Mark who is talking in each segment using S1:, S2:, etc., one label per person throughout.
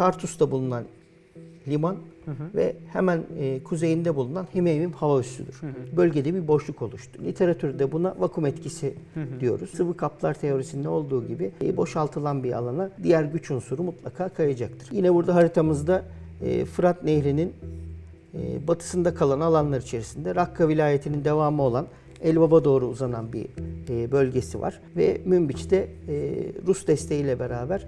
S1: Tartus'ta bulunan liman ve hemen e, kuzeyinde bulunan Himeyim hava üssüdür. Bölgede bir boşluk oluştu. Literatürde buna vakum etkisi diyoruz. Sıvı kaplar teorisinde olduğu gibi e, boşaltılan bir alana diğer güç unsuru mutlaka kayacaktır. Yine burada haritamızda e, Fırat Nehri'nin e, batısında kalan alanlar içerisinde Rakka vilayetinin devamı olan Elbaba doğru uzanan bir e, bölgesi var ve Münbiç'te e, Rus desteğiyle beraber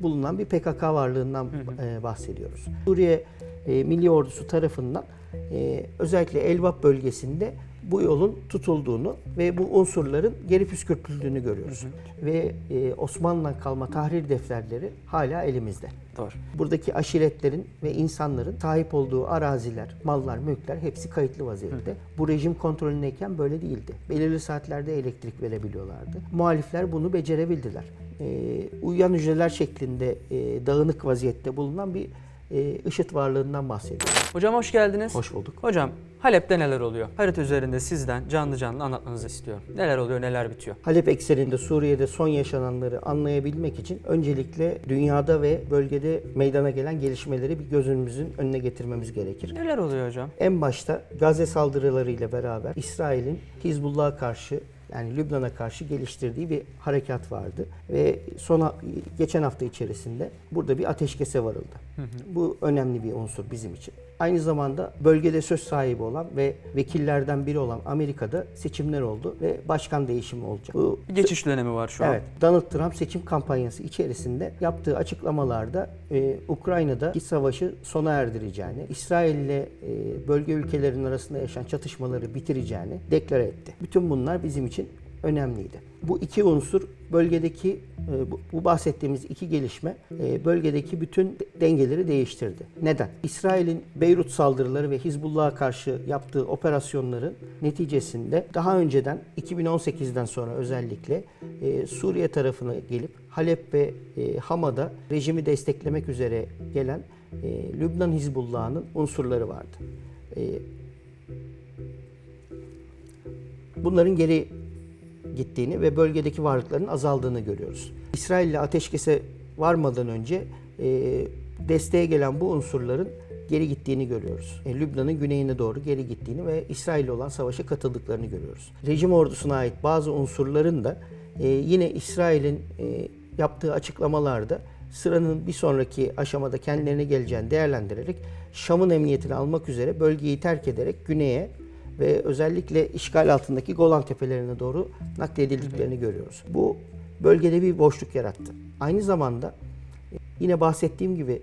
S1: bulunan bir PKK varlığından e, bahsediyoruz. Suriye e, Milli Ordusu tarafından e, özellikle Elbap bölgesinde bu yolun tutulduğunu ve bu unsurların geri püskürtüldüğünü görüyoruz. Ve e, Osmanlı'dan kalma tahrir defterleri hala elimizde.
S2: Doğru.
S1: Buradaki aşiretlerin ve insanların sahip olduğu araziler, mallar, mülkler hepsi kayıtlı vaziyette. Bu rejim kontrolündeyken böyle değildi. Belirli saatlerde elektrik verebiliyorlardı. Muhalifler bunu becerebildiler. Ee, uyuyan hücreler şeklinde e, dağınık vaziyette bulunan bir e, IŞİD varlığından bahsediyoruz.
S2: Hocam hoş geldiniz.
S1: Hoş bulduk.
S2: Hocam Halep'te neler oluyor? Harita üzerinde sizden canlı canlı anlatmanızı istiyorum. Neler oluyor, neler bitiyor?
S1: Halep ekseninde Suriye'de son yaşananları anlayabilmek için öncelikle dünyada ve bölgede meydana gelen gelişmeleri bir gözümüzün önüne getirmemiz gerekir.
S2: Neler oluyor hocam?
S1: En başta Gazze saldırılarıyla beraber İsrail'in Hizbullah'a karşı yani Lübnan'a karşı geliştirdiği bir harekat vardı ve son geçen hafta içerisinde burada bir ateşkese varıldı. Bu önemli bir unsur bizim için. Aynı zamanda bölgede söz sahibi olan ve vekillerden biri olan Amerika'da seçimler oldu ve başkan değişimi olacak. Bu
S2: Bir geçiş dönemi var şu an.
S1: Evet, Donald Trump seçim kampanyası içerisinde yaptığı açıklamalarda e, Ukrayna'daki savaşı sona erdireceğini, İsrail ile e, bölge ülkelerinin arasında yaşanan çatışmaları bitireceğini deklare etti. Bütün bunlar bizim için önemliydi. Bu iki unsur bölgedeki e, bu- bahsettiğimiz iki gelişme e, bölgedeki bütün de- dengeleri değiştirdi. Neden? İsrail'in Beyrut saldırıları ve Hizbullah'a karşı yaptığı operasyonların neticesinde daha önceden 2018'den sonra özellikle e, Suriye tarafına gelip Halep ve Hama'da rejimi desteklemek üzere gelen Lübnan Hizbullah'ının unsurları vardı. Bunların geri gittiğini ve bölgedeki varlıkların azaldığını görüyoruz. İsrail ile ateşkese varmadan önce e, desteğe gelen bu unsurların geri gittiğini görüyoruz. E, Lübnan'ın güneyine doğru geri gittiğini ve İsrail olan savaşa katıldıklarını görüyoruz. Rejim ordusuna ait bazı unsurların da e, yine İsrail'in e, yaptığı açıklamalarda sıranın bir sonraki aşamada kendilerine geleceğini değerlendirerek Şam'ın emniyetini almak üzere bölgeyi terk ederek güneye ve özellikle işgal altındaki Golan Tepelerine doğru nakledildiklerini görüyoruz. Bu bölgede bir boşluk yarattı. Aynı zamanda e, yine bahsettiğim gibi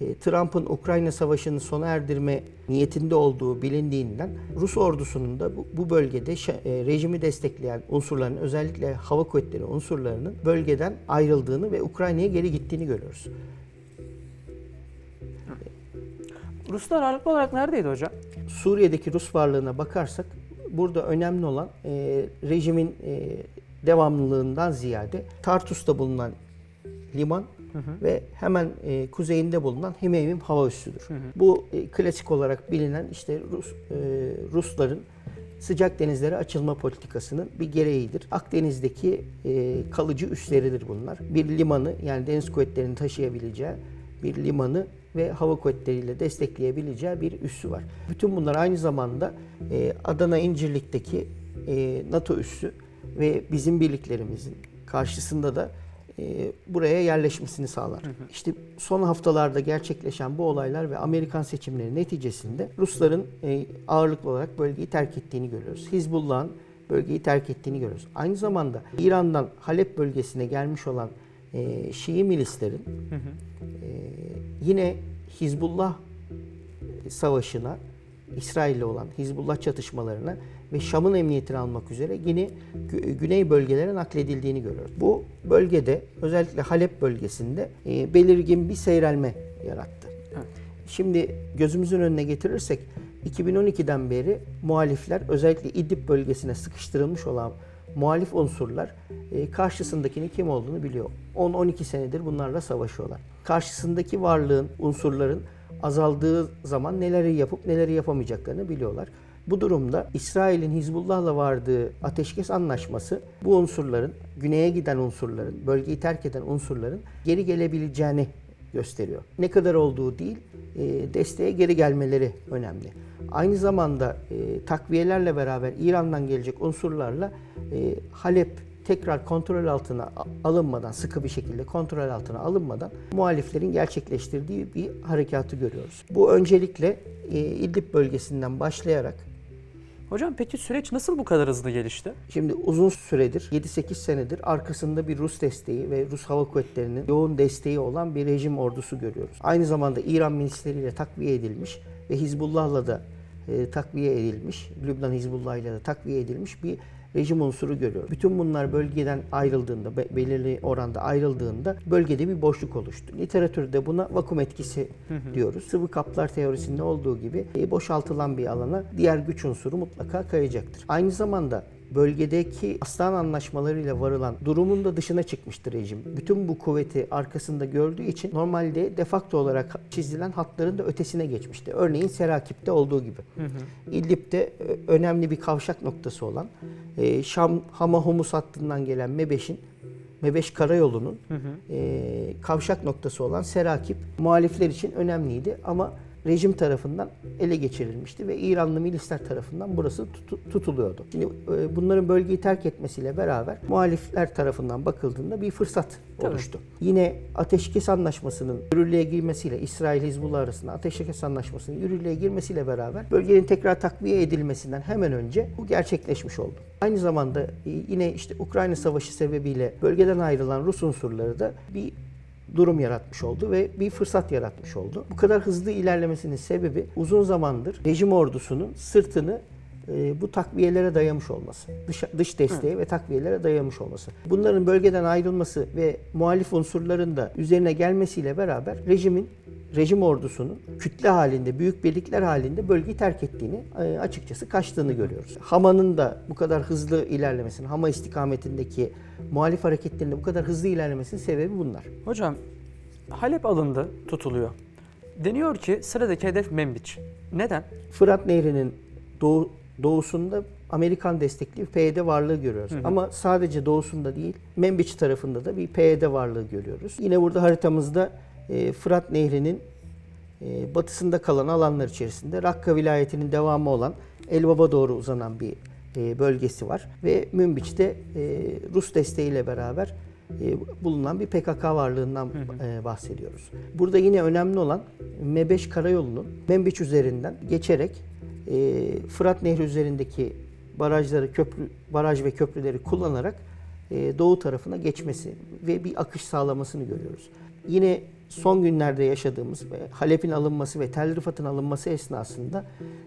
S1: e, Trump'ın Ukrayna Savaşı'nı sona erdirme niyetinde olduğu bilindiğinden Rus ordusunun da bu, bölgede e, rejimi destekleyen unsurların özellikle hava kuvvetleri unsurlarının bölgeden ayrıldığını ve Ukrayna'ya geri gittiğini görüyoruz.
S2: Ruslar ağırlıklı olarak neredeydi hocam?
S1: Suriye'deki Rus varlığına bakarsak burada önemli olan e, rejimin e, devamlılığından ziyade Tartus'ta bulunan liman ve hemen e, kuzeyinde bulunan Himeyim hava üssüdür. Bu e, klasik olarak bilinen işte Rus e, Rusların sıcak denizlere açılma politikasının bir gereğidir. Akdeniz'deki e, kalıcı üsleridir bunlar. Bir limanı yani deniz kuvvetlerinin taşıyabileceği bir limanı ve hava kuvvetleriyle destekleyebileceği bir üssü var. Bütün bunlar aynı zamanda e, Adana İncirlik'teki e, NATO üssü ve bizim birliklerimizin karşısında da e, buraya yerleşmesini sağlar. İşte son haftalarda gerçekleşen bu olaylar ve Amerikan seçimleri neticesinde Rusların e, ağırlıklı olarak bölgeyi terk ettiğini görüyoruz. Hizbullah'ın bölgeyi terk ettiğini görüyoruz. Aynı zamanda İran'dan Halep bölgesine gelmiş olan e, Şii milislerin e, yine Hizbullah savaşına, İsrail'le olan Hizbullah çatışmalarına ve Şam'ın emniyetini almak üzere yine gü- güney bölgelere nakledildiğini görüyoruz. Bu bölgede özellikle Halep bölgesinde e, belirgin bir seyrelme yarattı. Şimdi gözümüzün önüne getirirsek 2012'den beri muhalifler özellikle İdlib bölgesine sıkıştırılmış olan muhalif unsurlar e, karşısındakinin kim olduğunu biliyor. 10-12 senedir bunlarla savaşıyorlar. Karşısındaki varlığın, unsurların azaldığı zaman neleri yapıp neleri yapamayacaklarını biliyorlar. Bu durumda İsrail'in Hizbullah'la vardığı ateşkes anlaşması bu unsurların, güneye giden unsurların, bölgeyi terk eden unsurların geri gelebileceğini gösteriyor. Ne kadar olduğu değil, e, desteğe geri gelmeleri önemli. Aynı zamanda e, takviyelerle beraber İran'dan gelecek unsurlarla e, Halep tekrar kontrol altına alınmadan, sıkı bir şekilde kontrol altına alınmadan muhaliflerin gerçekleştirdiği bir harekatı görüyoruz. Bu öncelikle e, İdlib bölgesinden başlayarak
S2: Hocam peki süreç nasıl bu kadar hızlı gelişti?
S1: Şimdi uzun süredir, 7-8 senedir arkasında bir Rus desteği ve Rus Hava Kuvvetleri'nin yoğun desteği olan bir rejim ordusu görüyoruz. Aynı zamanda İran milisleriyle takviye edilmiş ve Hizbullah'la da e, takviye edilmiş, Lübnan Hizbullah ile de takviye edilmiş bir rejim unsuru görüyoruz. Bütün bunlar bölgeden ayrıldığında, be- belirli oranda ayrıldığında bölgede bir boşluk oluştu. Literatürde buna vakum etkisi diyoruz. Sıvı kaplar teorisinde olduğu gibi e, boşaltılan bir alana diğer güç unsuru mutlaka kayacaktır. Aynı zamanda bölgedeki aslan anlaşmalarıyla varılan durumun da dışına çıkmıştır rejim. Bütün bu kuvveti arkasında gördüğü için normalde defakto olarak çizilen hatların da ötesine geçmişti. Örneğin Serakip'te olduğu gibi. İdlib'de ö- önemli bir kavşak noktası olan e, Şam Hama Humus hattından gelen Mebeş'in Mebeş Karayolu'nun e, kavşak noktası olan Serakip muhalifler için önemliydi ama rejim tarafından ele geçirilmişti ve İranlı milisler tarafından burası tutu- tutuluyordu. Şimdi e, bunların bölgeyi terk etmesiyle beraber muhalifler tarafından bakıldığında bir fırsat
S2: Tabii.
S1: oluştu. Yine ateşkes anlaşmasının yürürlüğe girmesiyle İsrail Hizbullah arasında ateşkes anlaşmasının yürürlüğe girmesiyle beraber bölgenin tekrar takviye edilmesinden hemen önce bu gerçekleşmiş oldu. Aynı zamanda e, yine işte Ukrayna Savaşı sebebiyle bölgeden ayrılan Rus unsurları da bir durum yaratmış oldu ve bir fırsat yaratmış oldu. Bu kadar hızlı ilerlemesinin sebebi uzun zamandır rejim ordusunun sırtını e, bu takviyelere dayamış olması. Dış, dış desteğe ve takviyelere dayamış olması. Bunların bölgeden ayrılması ve muhalif unsurların da üzerine gelmesiyle beraber rejimin rejim ordusunun kütle halinde, büyük birlikler halinde bölgeyi terk ettiğini, e, açıkçası kaçtığını görüyoruz. Hama'nın da bu kadar hızlı ilerlemesinin, Hama istikametindeki muhalif hareketlerinde bu kadar hızlı ilerlemesinin sebebi bunlar.
S2: Hocam Halep alındı, tutuluyor. Deniyor ki sıradaki hedef Membiç. Neden?
S1: Fırat Nehri'nin doğu, doğusunda Amerikan destekli bir PYD varlığı görüyoruz. Ama sadece doğusunda değil, Membiç tarafında da bir PYD varlığı görüyoruz. Yine burada haritamızda e, Fırat Nehri'nin e, batısında kalan alanlar içerisinde Rakka vilayetinin devamı olan Elbaba doğru uzanan bir e, bölgesi var. Ve Münbiç'te e, Rus desteğiyle beraber e, bulunan bir PKK varlığından e, bahsediyoruz. Burada yine önemli olan M5 karayolunun Membiç üzerinden geçerek e, Fırat Nehri üzerindeki barajları, köprü, baraj ve köprüleri kullanarak e, doğu tarafına geçmesi ve bir akış sağlamasını görüyoruz. Yine son günlerde yaşadığımız ve Halep'in alınması ve Tel Rifat'ın alınması esnasında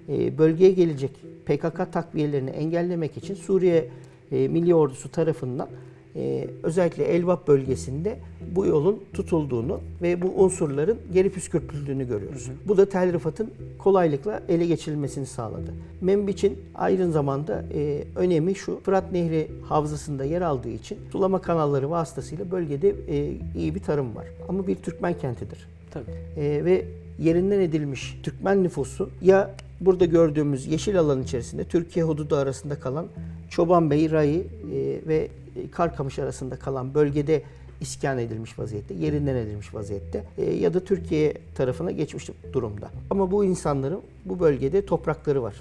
S1: e, bölgeye gelecek PKK takviyelerini engellemek için Suriye e, Milli Ordusu tarafından e, özellikle Elbap bölgesinde bu yolun tutulduğunu ve bu unsurların geri püskürtüldüğünü görüyoruz. Bu da Tel Rifat'ın kolaylıkla ele geçirilmesini sağladı. Membiç'in aynı zamanda e, önemi şu, Fırat Nehri havzasında yer aldığı için sulama kanalları vasıtasıyla bölgede e, iyi bir tarım var. Ama bir Türkmen kentidir.
S2: Tabii.
S1: E, ve yerinden edilmiş Türkmen nüfusu ya burada gördüğümüz yeşil alan içerisinde Türkiye hududu arasında kalan Çobanbey, Rayı e, ve Karkamış arasında kalan bölgede iskan edilmiş vaziyette, yerinden edilmiş vaziyette e, ya da Türkiye tarafına geçmiş durumda. Ama bu insanların bu bölgede toprakları var.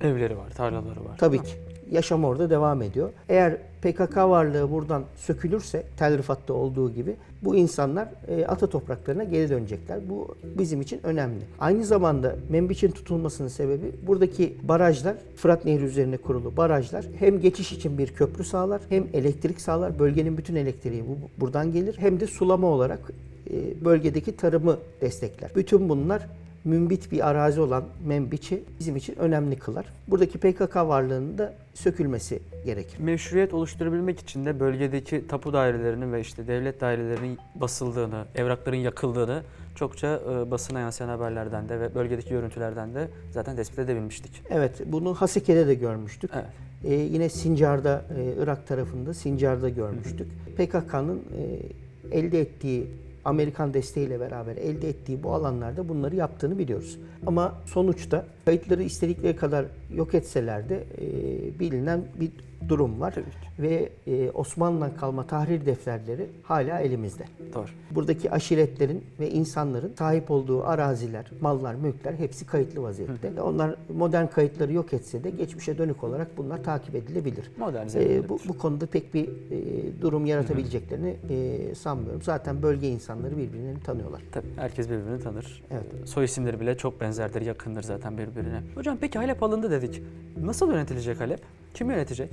S2: Evleri var, tarlaları var.
S1: Tabii ki. Yaşam orada devam ediyor. Eğer PKK varlığı buradan sökülürse, Tel Rifat'ta olduğu gibi bu insanlar e, ata topraklarına geri dönecekler. Bu bizim için önemli. Aynı zamanda Membiç'in tutulmasının sebebi buradaki barajlar, Fırat Nehri üzerine kurulu barajlar hem geçiş için bir köprü sağlar, hem elektrik sağlar. Bölgenin bütün elektriği bu, buradan gelir. Hem de sulama olarak e, bölgedeki tarımı destekler. Bütün bunlar mümbit bir arazi olan Membiç'i bizim için önemli kılar. Buradaki PKK varlığının da sökülmesi gerekir.
S2: Meşruiyet oluşturabilmek için de bölgedeki tapu dairelerinin ve işte devlet dairelerinin basıldığını, evrakların yakıldığını çokça e, basına yansıyan haberlerden de ve bölgedeki görüntülerden de zaten tespit edebilmiştik.
S1: Evet, bunu Haseke'de de görmüştük.
S2: Evet.
S1: Ee, yine Sincar'da, e, Irak tarafında Sincar'da görmüştük. PKK'nın e, elde ettiği Amerikan desteğiyle beraber elde ettiği bu alanlarda bunları yaptığını biliyoruz. Ama sonuçta kayıtları istedikleri kadar yok etseler de e, bilinen bir durum var.
S2: Tabii ki.
S1: Ve e, Osmanlı'dan kalma tahrir defterleri hala elimizde.
S2: Doğru.
S1: Buradaki aşiretlerin ve insanların sahip olduğu araziler, mallar, mülkler hepsi kayıtlı vaziyette. Onlar modern kayıtları yok etse de geçmişe dönük olarak bunlar takip edilebilir.
S2: Modernize edilebilir.
S1: bu, bu konuda pek bir e, durum yaratabileceklerini e, sanmıyorum. Zaten bölge insanları birbirlerini tanıyorlar.
S2: Tabii herkes birbirini tanır.
S1: Evet.
S2: Soy isimleri bile çok benzerdir, yakındır zaten birbirine. Hocam peki Halep alındı dedik. Nasıl yönetilecek Halep? Kim yönetecek?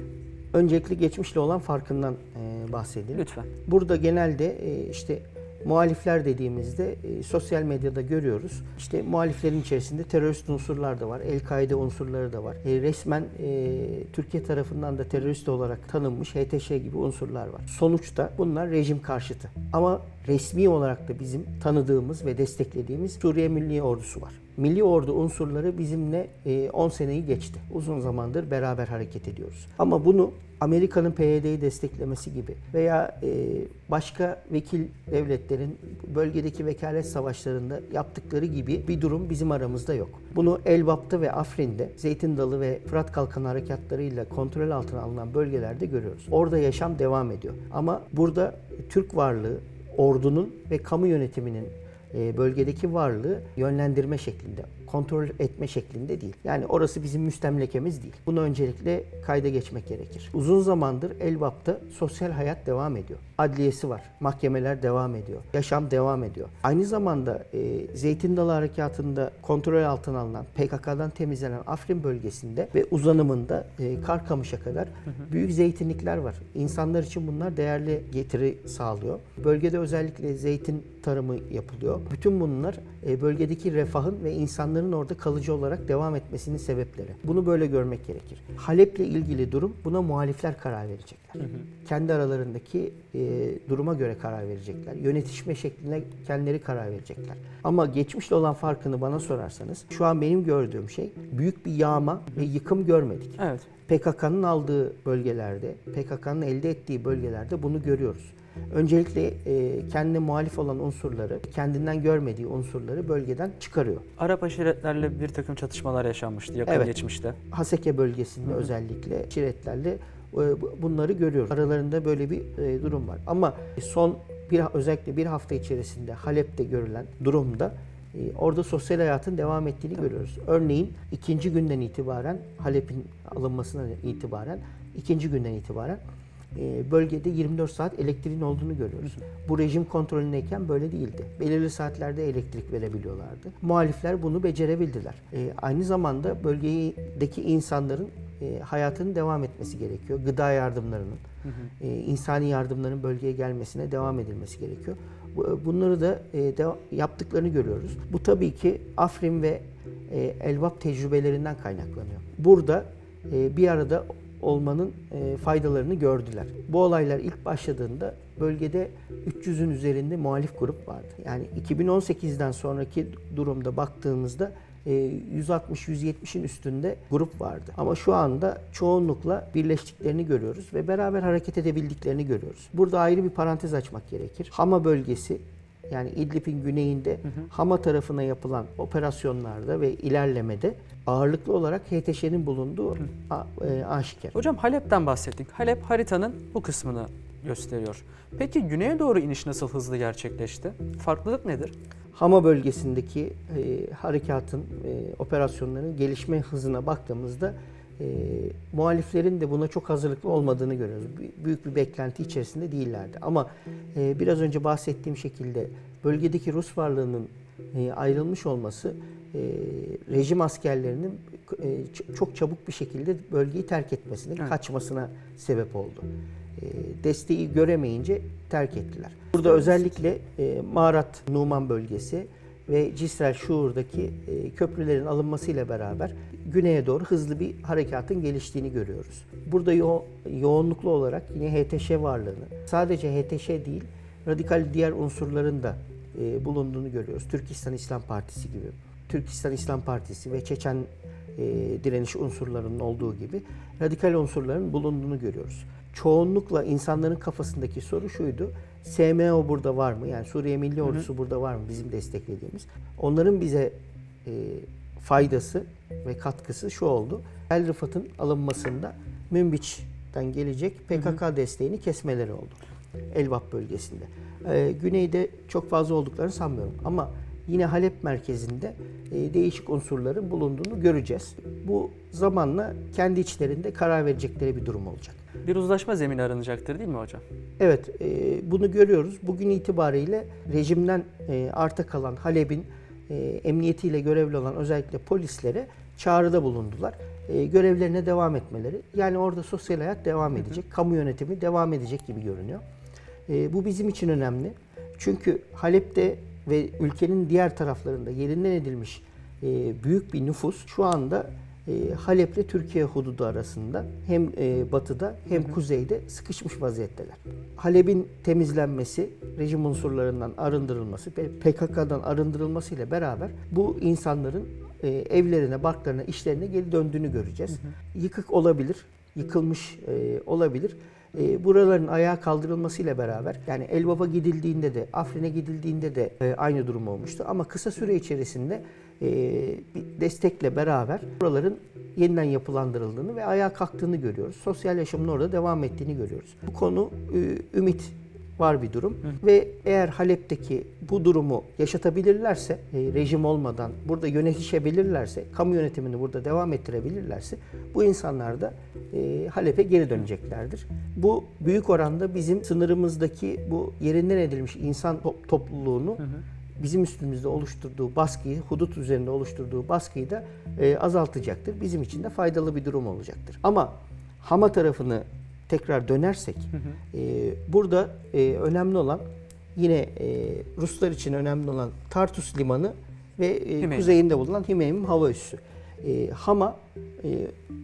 S1: Öncelikle geçmişle olan farkından e, bahsedelim.
S2: Lütfen.
S1: Burada genelde e, işte muhalifler dediğimizde e, sosyal medyada görüyoruz. İşte muhaliflerin içerisinde terörist unsurlar da var, El-Kaide unsurları da var. E, resmen e, Türkiye tarafından da terörist olarak tanınmış HTŞ gibi unsurlar var. Sonuçta bunlar rejim karşıtı. Ama resmi olarak da bizim tanıdığımız ve desteklediğimiz Suriye Milli Ordusu var. Milli Ordu unsurları bizimle e, 10 seneyi geçti. Uzun zamandır beraber hareket ediyoruz. Ama bunu Amerika'nın PYD'yi desteklemesi gibi veya e, başka vekil devletlerin bölgedeki vekalet savaşlarında yaptıkları gibi bir durum bizim aramızda yok. Bunu Elbap'ta ve Afrin'de Zeytin Dalı ve Fırat Kalkanı harekatlarıyla kontrol altına alınan bölgelerde görüyoruz. Orada yaşam devam ediyor. Ama burada Türk varlığı, ordunun ve kamu yönetiminin e, bölgedeki varlığı yönlendirme şeklinde, kontrol etme şeklinde değil. Yani orası bizim müstemlekemiz değil. Bunu öncelikle kayda geçmek gerekir. Uzun zamandır Elbap'ta sosyal hayat devam ediyor. Adliyesi var, mahkemeler devam ediyor, yaşam devam ediyor. Aynı zamanda e, Zeytin Dalı Harekatı'nda kontrol altına alınan, PKK'dan temizlenen Afrin bölgesinde ve uzanımında e, Karkamış'a kadar büyük zeytinlikler var. İnsanlar için bunlar değerli getiri sağlıyor. Bölgede özellikle zeytin tarımı yapılıyor. Bütün bunlar e, bölgedeki refahın ve insanların orada kalıcı olarak devam etmesinin sebepleri. Bunu böyle görmek gerekir. Halep'le ilgili durum buna muhalifler karar verecekler. Kendi aralarındaki e, duruma göre karar verecekler. Yönetişme şekline kendileri karar verecekler. Ama geçmişle olan farkını bana sorarsanız şu an benim gördüğüm şey büyük bir yağma ve yıkım görmedik.
S2: Evet.
S1: PKK'nın aldığı bölgelerde, PKK'nın elde ettiği bölgelerde bunu görüyoruz. Öncelikle e, kendine muhalif olan unsurları, kendinden görmediği unsurları bölgeden çıkarıyor.
S2: Arap aşiretlerle bir takım çatışmalar yaşanmıştı yakın
S1: Evet.
S2: geçmişte.
S1: Haseke bölgesinde özellikle şiretlerle e, bu- bunları görüyoruz. Aralarında böyle bir e, durum var. Ama son bir özellikle bir hafta içerisinde Halep'te görülen durumda e, orada sosyal hayatın devam ettiğini görüyoruz. Örneğin ikinci günden itibaren Halep'in alınmasına itibaren ikinci günden itibaren bölgede 24 saat elektriğin olduğunu görüyoruz. Bu rejim kontrolündeyken böyle değildi. Belirli saatlerde elektrik verebiliyorlardı. Muhalifler bunu becerebildiler. E, aynı zamanda bölgedeki insanların e, hayatının devam etmesi gerekiyor. Gıda yardımlarının, e, insani yardımların bölgeye gelmesine devam edilmesi gerekiyor. Bu- Bunları da e, yaptıklarını görüyoruz. Bu tabii ki Afrin ve e, Elbap tecrübelerinden kaynaklanıyor. Burada e, bir arada olmanın e, faydalarını gördüler. Bu olaylar ilk başladığında bölgede 300'ün üzerinde muhalif grup vardı. Yani 2018'den sonraki durumda baktığımızda e, 160-170'in üstünde grup vardı. Ama şu anda çoğunlukla birleştiklerini görüyoruz ve beraber hareket edebildiklerini görüyoruz. Burada ayrı bir parantez açmak gerekir. Hama bölgesi yani İdlib'in güneyinde Hama tarafına yapılan operasyonlarda ve ilerlemede ağırlıklı olarak HTŞ'nin bulunduğu a- e, aşikar.
S2: Hocam Halep'ten bahsettik. Halep haritanın bu kısmını gösteriyor. Peki güneye doğru iniş nasıl hızlı gerçekleşti? Farklılık nedir?
S1: Hama bölgesindeki e, harekatın, e, operasyonların gelişme hızına baktığımızda e, muhaliflerin de buna çok hazırlıklı olmadığını görüyoruz. Bü- Büyük bir beklenti içerisinde değillerdi. Ama e, biraz önce bahsettiğim şekilde bölgedeki Rus varlığının e, ayrılmış olması e, rejim askerlerinin e, çok çabuk bir şekilde bölgeyi terk etmesine,
S2: Evet.
S1: kaçmasına sebep oldu. E, desteği göremeyince terk ettiler. Burada özellikle e, Marat Numan bölgesi ve Cisrel Şuur'daki e, köprülerin alınmasıyla beraber güneye doğru hızlı bir harekatın geliştiğini görüyoruz. Burada yo- yoğunluklu olarak yine HTŞ varlığını, sadece HTŞ değil, radikal diğer unsurların da e, bulunduğunu görüyoruz. Türkistan İslam Partisi gibi. Türkistan İslam Partisi ve Çeçen e, direniş unsurlarının olduğu gibi radikal unsurların bulunduğunu görüyoruz. Çoğunlukla insanların kafasındaki soru şuydu. SMO burada var mı? Yani Suriye Milli Ordusu burada var mı? Bizim desteklediğimiz. Onların bize e, faydası ve katkısı şu oldu. El Rıfat'ın alınmasında Münbiç Halep'ten gelecek PKK desteğini kesmeleri oldu. Elbap bölgesinde. Ee, güneyde çok fazla olduklarını sanmıyorum ama yine Halep merkezinde e, değişik unsurların bulunduğunu göreceğiz. Bu zamanla kendi içlerinde karar verecekleri bir durum olacak.
S2: Bir uzlaşma zemini aranacaktır değil mi hocam?
S1: Evet, e, bunu görüyoruz. Bugün itibariyle rejimden e, arta kalan Halep'in emniyetiyle görevli olan özellikle polislere çağrıda bulundular. Görevlerine devam etmeleri. Yani orada sosyal hayat devam edecek, kamu yönetimi devam edecek gibi görünüyor. Bu bizim için önemli. Çünkü Halep'te ve ülkenin diğer taraflarında yerinden edilmiş e, büyük bir nüfus şu anda e, Halep ile Türkiye hududu arasında hem e, batıda hem kuzeyde sıkışmış vaziyetteler. Halep'in temizlenmesi, rejim unsurlarından arındırılması ve PKK'dan arındırılması ile beraber bu insanların e, evlerine, barklarına, işlerine geri döndüğünü göreceğiz. Yıkık olabilir, yıkılmış e, olabilir. E, buraların ayağa kaldırılmasıyla beraber yani Elbap'a gidildiğinde de Afrin'e gidildiğinde de e, aynı durum olmuştu. Ama kısa süre içerisinde e, bir destekle beraber buraların yeniden yapılandırıldığını ve ayağa kalktığını görüyoruz. Sosyal yaşamın orada devam ettiğini görüyoruz. Bu konu e, ümit var bir durum ve eğer Halep'teki bu durumu yaşatabilirlerse, e, rejim olmadan burada yönetişebilirlerse, kamu yönetimini burada devam ettirebilirlerse bu insanlar da e, Halep'e geri döneceklerdir. Bu büyük oranda bizim sınırımızdaki bu yerinden edilmiş insan top- topluluğunu bizim üstümüzde oluşturduğu baskıyı, hudut üzerinde oluşturduğu baskıyı da e, azaltacaktır. Bizim için de faydalı bir durum olacaktır. Ama Hama tarafını tekrar dönersek, e, burada e, önemli olan yine e, Ruslar için önemli olan Tartus limanı ve e,
S2: Himeym.
S1: kuzeyinde bulunan Himeym hava üssü. E, Hama e,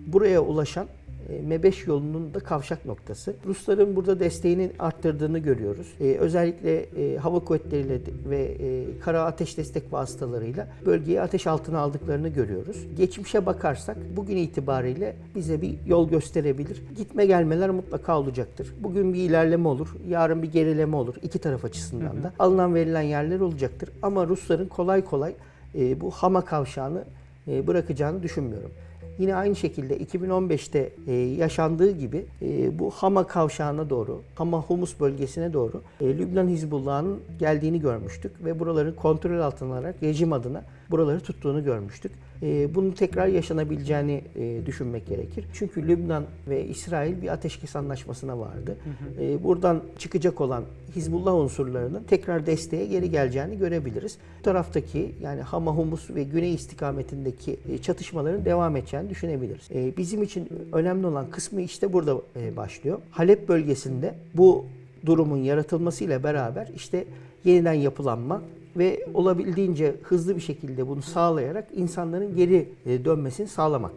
S1: buraya ulaşan M5 yolunun da kavşak noktası. Rusların burada desteğini arttırdığını görüyoruz. E, özellikle e, hava kuvvetleriyle ve e, kara ateş destek vasıtalarıyla bölgeyi ateş altına aldıklarını görüyoruz. Geçmişe bakarsak bugün itibariyle bize bir yol gösterebilir. Gitme gelmeler mutlaka olacaktır. Bugün bir ilerleme olur, yarın bir gerileme olur iki taraf açısından da. Alınan verilen yerler olacaktır. Ama Rusların kolay kolay e, bu Hama kavşağını e, bırakacağını düşünmüyorum. Yine aynı şekilde 2015'te e, yaşandığı gibi e, bu Hama kavşağına doğru, Hama Humus bölgesine doğru e, Lübnan Hizbullah'ın geldiğini görmüştük ve buraları kontrol altına alarak rejim adına buraları tuttuğunu görmüştük. E, bunun tekrar yaşanabileceğini e, düşünmek gerekir. Çünkü Lübnan ve İsrail bir ateşkes anlaşmasına vardı. E, buradan çıkacak olan Hizbullah unsurlarının tekrar desteğe geri geleceğini görebiliriz. Bu taraftaki yani Hama Humus ve güney istikametindeki e, çatışmaların devam edeceğini düşünebiliriz. E, bizim için önemli olan kısmı işte burada e, başlıyor. Halep bölgesinde bu durumun yaratılmasıyla beraber işte yeniden yapılanma ve olabildiğince hızlı bir şekilde bunu sağlayarak insanların geri e, dönmesini sağlamak.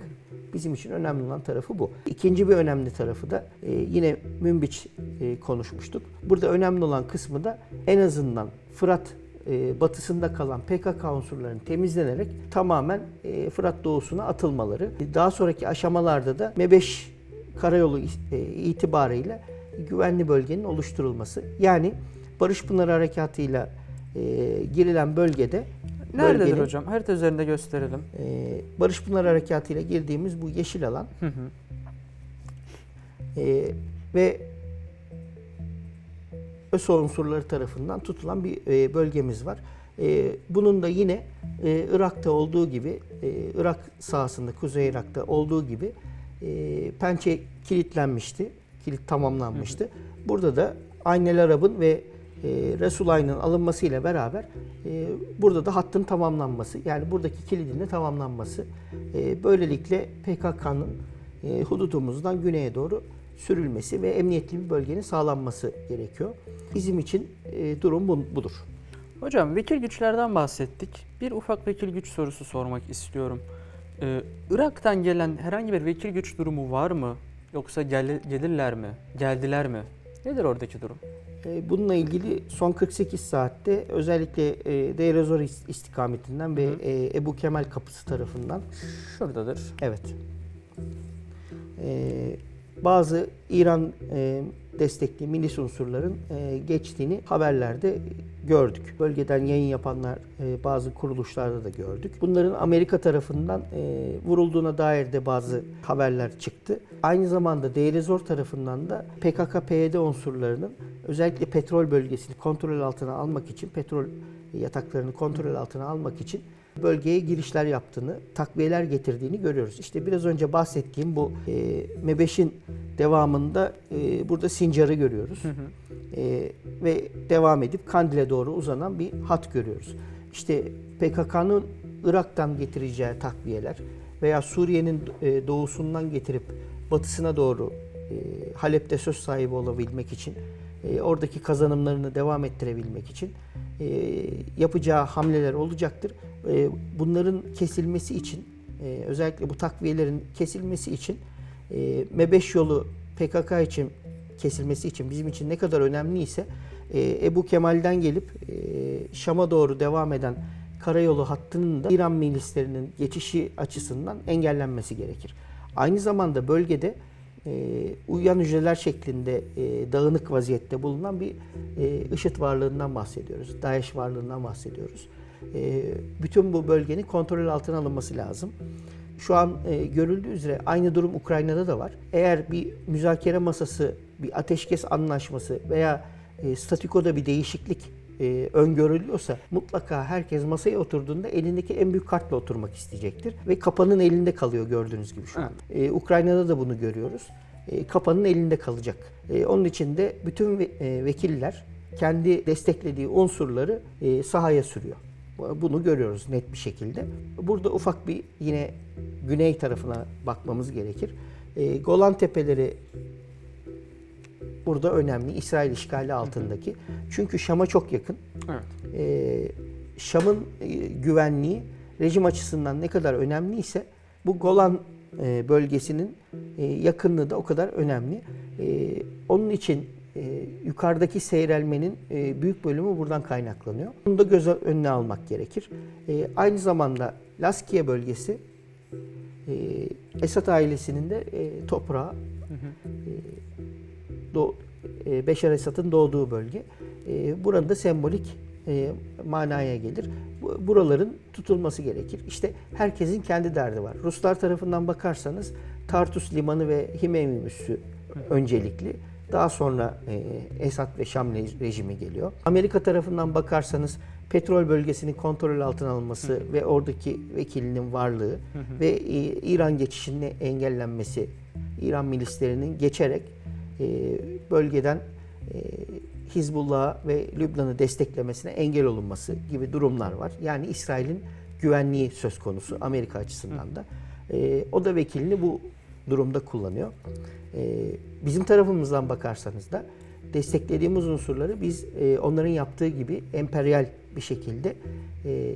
S1: Bizim için önemli olan tarafı bu. İkinci bir önemli tarafı da e, yine Münbiç e, konuşmuştuk. Burada önemli olan kısmı da en azından Fırat batısında kalan PKK unsurlarının temizlenerek tamamen Fırat doğusuna atılmaları. Daha sonraki aşamalarda da M5 karayolu itibarıyla güvenli bölgenin oluşturulması. Yani Barış Pınarı Harekatı'yla e, girilen bölgede
S2: Nerededir
S1: bölgenin,
S2: hocam? Harita üzerinde gösterelim.
S1: e, Barış Pınarı Harekatı'yla girdiğimiz bu yeşil alan
S2: Hı hı.
S1: e, ve ÖSO unsurları tarafından tutulan bir e, bölgemiz var. E, bunun da yine e, Irak'ta olduğu gibi, e, Irak sahasında, Kuzey Irak'ta olduğu gibi e, pençe kilitlenmişti, kilit tamamlanmıştı. Burada da Aynel Arab'ın ve Resulayn'ın alınmasıyla beraber e, burada da hattın tamamlanması, yani buradaki kilidin de tamamlanması. E, böylelikle PKK'nın e, hududumuzdan güneye doğru sürülmesi ve emniyetli bir bölgenin sağlanması gerekiyor. Bizim için e, durum bu- budur.
S2: Hocam vekil güçlerden bahsettik. Bir ufak vekil güç sorusu sormak istiyorum. Ee, Irak'tan gelen herhangi bir vekil güç durumu var mı? Yoksa gel- gelirler mi? Geldiler mi? Nedir oradaki durum?
S1: E, Bununla ilgili son 48 saatte özellikle e, Deir ez-Zor is- istikametinden ve e, Ebu Kemal kapısı tarafından
S2: Şuradadır.
S1: evet bazı İran destekli milis unsurların e, geçtiğini haberlerde gördük. Bölgeden yayın yapanlar e, bazı kuruluşlarda da gördük. Bunların Amerika tarafından e, vurulduğuna dair de bazı haberler çıktı. Aynı zamanda Deir ez-Zor tarafından da PKK-PYD unsurlarının özellikle petrol bölgesini kontrol altına almak için, petrol yataklarını kontrol altına almak için bölgeye girişler yaptığını, takviyeler getirdiğini görüyoruz. İşte biraz önce bahsettiğim bu e, MEBEŞ'in devamında e, burada Sincar'ı görüyoruz. E, ve devam edip Kandil'e doğru uzanan bir hat görüyoruz. İşte PKK'nın Irak'tan getireceği takviyeler veya Suriye'nin e, doğusundan getirip batısına doğru e, Halep'te söz sahibi olabilmek için, e, oradaki kazanımlarını devam ettirebilmek için e, yapacağı hamleler olacaktır. E, bunların kesilmesi için, özellikle bu takviyelerin kesilmesi için e, MEBEŞ yolu PKK için kesilmesi için bizim için ne kadar önemliyse e, Ebu Kemal'den gelip Şam'a doğru devam eden karayolu hattının da İran milislerinin geçişi açısından engellenmesi gerekir. Aynı zamanda bölgede uyuyan hücreler şeklinde e, dağınık vaziyette bulunan bir e, IŞİD varlığından bahsediyoruz. DAEŞ varlığından bahsediyoruz. E, bütün bu bölgenin kontrol altına alınması lazım. Şu an e, görüldüğü üzere aynı durum Ukrayna'da da var. Eğer bir müzakere masası, bir ateşkes anlaşması veya e, statükoda bir değişiklik e, öngörülüyorsa mutlaka herkes masaya oturduğunda elindeki en büyük kartla oturmak isteyecektir. Ve kapanın elinde kalıyor gördüğünüz gibi şu an. E, Ukrayna'da da bunu görüyoruz. E, kapanın elinde kalacak. E, onun için de bütün ve- e, vekiller kendi desteklediği unsurları e, sahaya sürüyor. Bunu görüyoruz net bir şekilde. Burada ufak bir yine güney tarafına bakmamız gerekir. E, Golan Tepeleri burada önemli. İsrail işgali altındaki. Çünkü Şam'a çok yakın.
S2: Evet.
S1: E, Şam'ın güvenliği rejim açısından ne kadar önemliyse bu Golan e, bölgesinin e, yakınlığı da o kadar önemli. E, onun için e, yukarıdaki seyrelmenin e, büyük bölümü buradan kaynaklanıyor. Bunu da göz önüne almak gerekir. E, aynı zamanda Laskiye bölgesi e, Esad ailesinin de e, toprağı Do e, Beşar Esad'ın doğduğu bölge. E, burada da sembolik e, manaya gelir. Bu- Buraların tutulması gerekir. İşte herkesin kendi derdi var. Ruslar tarafından bakarsanız Tartus Limanı ve Üssü öncelikli. Daha sonra e, Esad ve Şam re- rejimi geliyor. Amerika tarafından bakarsanız petrol bölgesinin kontrol altına alınması ve oradaki vekilinin varlığı ve e, İran geçişinin engellenmesi, İran milislerinin geçerek bölgeden e, Hizbullah'a ve Lübnan'ı desteklemesine engel olunması gibi durumlar var. Yani İsrail'in güvenliği söz konusu Amerika açısından da. E, o da vekilini bu durumda kullanıyor. E, bizim tarafımızdan bakarsanız da desteklediğimiz unsurları biz e, onların yaptığı gibi emperyal bir şekilde e,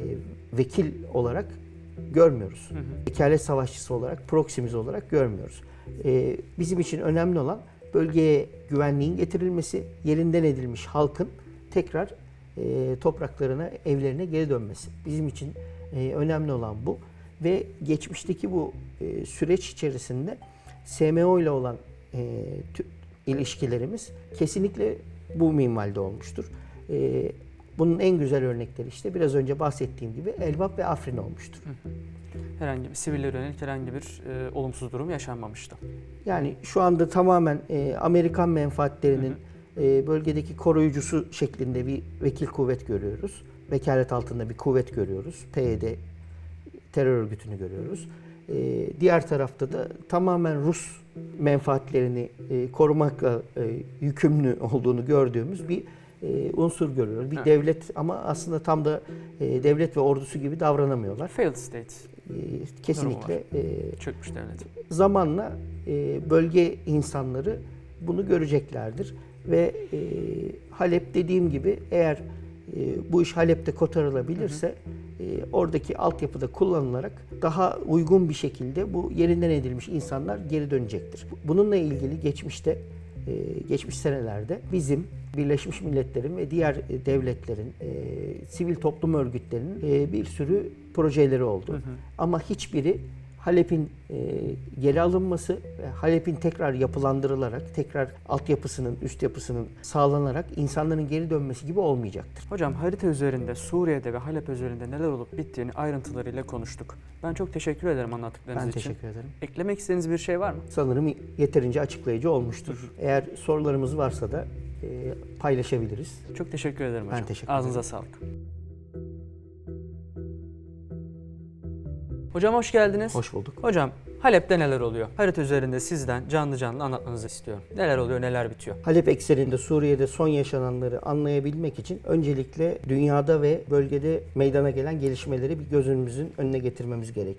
S1: vekil olarak görmüyoruz. Vekalet savaşçısı olarak, proksimiz olarak görmüyoruz. E, bizim için önemli olan bölgeye güvenliğin getirilmesi, yerinden edilmiş halkın tekrar e, topraklarına, evlerine geri dönmesi. Bizim için e, önemli olan bu. Ve geçmişteki bu e, süreç içerisinde SMO ile olan e, ilişkilerimiz kesinlikle bu minvalde olmuştur. E, bunun en güzel örnekleri işte biraz önce bahsettiğim gibi Elbap ve Afrin olmuştur.
S2: Herhangi bir sivillere yönelik herhangi bir e, olumsuz durum yaşanmamıştı.
S1: Yani şu anda tamamen e, Amerikan menfaatlerinin e, bölgedeki koruyucusu şeklinde bir vekil kuvvet görüyoruz. Vekalet altında bir kuvvet görüyoruz. PYD terör örgütünü görüyoruz. E, diğer tarafta da tamamen Rus menfaatlerini e, korumakla e, yükümlü olduğunu gördüğümüz bir e, unsur görüyoruz. Bir
S2: Evet.
S1: devlet ama aslında tam da e, devlet ve ordusu gibi davranamıyorlar.
S2: Failed state,
S1: kesinlikle e,
S2: çökmüş devlet.
S1: zamanla e, bölge insanları bunu göreceklerdir ve e, Halep dediğim gibi eğer e, bu iş Halep'te kotarılabilirse e, oradaki altyapıda kullanılarak daha uygun bir şekilde bu yerinden edilmiş insanlar geri dönecektir. Bununla ilgili geçmişte geçmiş senelerde bizim Birleşmiş Milletler'in ve diğer e, devletlerin, e, sivil toplum örgütlerinin e, bir sürü projeleri oldu. Ama hiçbiri Halep'in e, geri alınması ve Halep'in tekrar yapılandırılarak, tekrar altyapısının, üst yapısının sağlanarak insanların geri dönmesi gibi olmayacaktır.
S2: Hocam harita üzerinde Suriye'de ve Halep üzerinde neler olup bittiğini ayrıntılarıyla konuştuk. Ben çok teşekkür ederim anlattıklarınız
S1: Ben
S2: için.
S1: teşekkür ederim.
S2: Eklemek istediğiniz bir şey var mı?
S1: Sanırım yeterince açıklayıcı olmuştur. Eğer sorularımız varsa da e, paylaşabiliriz.
S2: Çok teşekkür ederim hocam.
S1: teşekkür
S2: Ağzınıza sağlık. Hocam hoş geldiniz.
S1: Hoş bulduk.
S2: Hocam Halep'te neler oluyor? Harita üzerinde sizden canlı canlı anlatmanızı istiyorum. Neler oluyor, neler bitiyor?
S1: Halep ekseninde Suriye'de son yaşananları anlayabilmek için öncelikle dünyada ve bölgede meydana gelen gelişmeleri bir gözümüzün önüne getirmemiz gerekiyor.